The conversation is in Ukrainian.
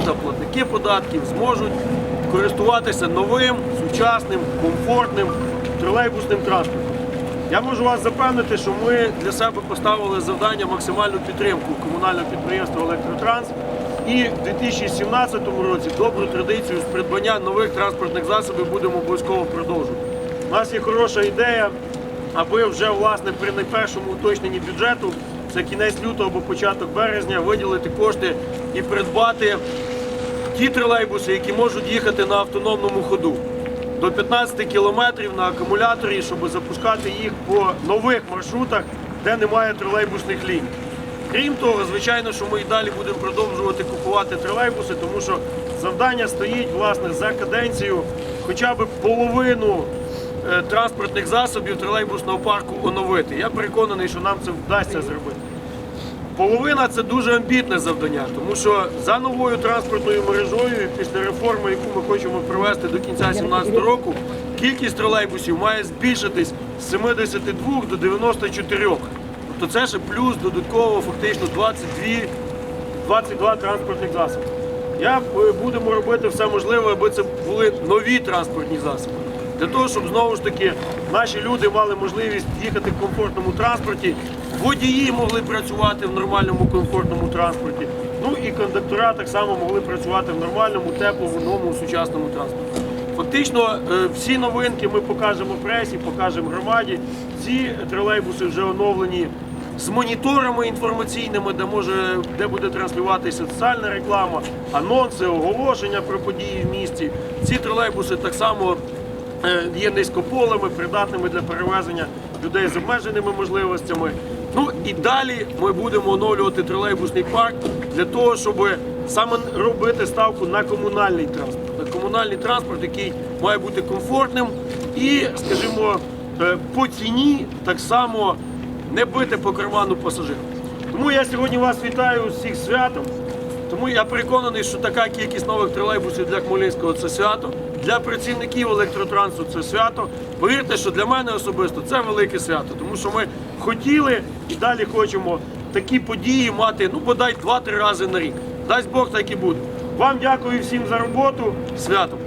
міста, платники податків зможуть користуватися новим, сучасним, комфортним тролейбусним транспортом. Я можу вас запевнити, що ми для себе поставили завдання максимальну підтримку комунального підприємства Електротранс і в 2017 році добру традицію з придбання нових транспортних засобів будемо обов'язково продовжувати. У нас є хороша ідея, аби вже власне при найпершому уточненні бюджету, це кінець лютого або початок березня, виділити кошти і придбати ті тролейбуси, які можуть їхати на автономному ходу до 15 кілометрів на акумуляторі, щоб запускати їх по нових маршрутах, де немає тролейбусних ліній. Крім того, звичайно, що ми і далі будемо продовжувати купувати тролейбуси, тому що завдання стоїть власне за каденцію хоча б половину е, транспортних засобів тролейбусного парку оновити. Я переконаний, що нам це вдасться зробити. Половина це дуже амбітне завдання, тому що за новою транспортною мережою після реформи, яку ми хочемо провести до кінця 2017 року, кількість тролейбусів має збільшитись з 72 до 94. Тобто це ще плюс додатково фактично 22, 22 транспортних засоби. Я будемо робити все можливе, аби це були нові транспортні засоби. Для того, щоб знову ж таки наші люди мали можливість їхати в комфортному транспорті, водії могли працювати в нормальному комфортному транспорті. Ну і кондуктора так само могли працювати в нормальному, теплому, новому, сучасному транспорті. Фактично, е, всі новинки ми покажемо пресі, покажемо громаді. Ці тролейбуси вже оновлені з моніторами інформаційними, де може де буде транслюватися соціальна реклама, анонси, оголошення про події в місті. Ці тролейбуси так само є низькополими, придатними для перевезення людей з обмеженими можливостями. Ну і далі ми будемо оновлювати тролейбусний парк для того, щоб саме робити ставку на комунальний транспорт. На комунальний транспорт, який має бути комфортним і, скажімо, е, по ціні так само не бити по карману пасажирам. Тому я сьогодні вас вітаю всіх з святом. Тому я переконаний, що така кількість нових тролейбусів для Хмельницького це свято. Для працівників електротрансу це свято. Повірте, що для мене особисто це велике свято, тому що ми хотіли і далі хочемо такі події мати, ну бодай 2-3 рази на рік. Дасть Бог так і буде. Вам дякую всім за роботу. Святом!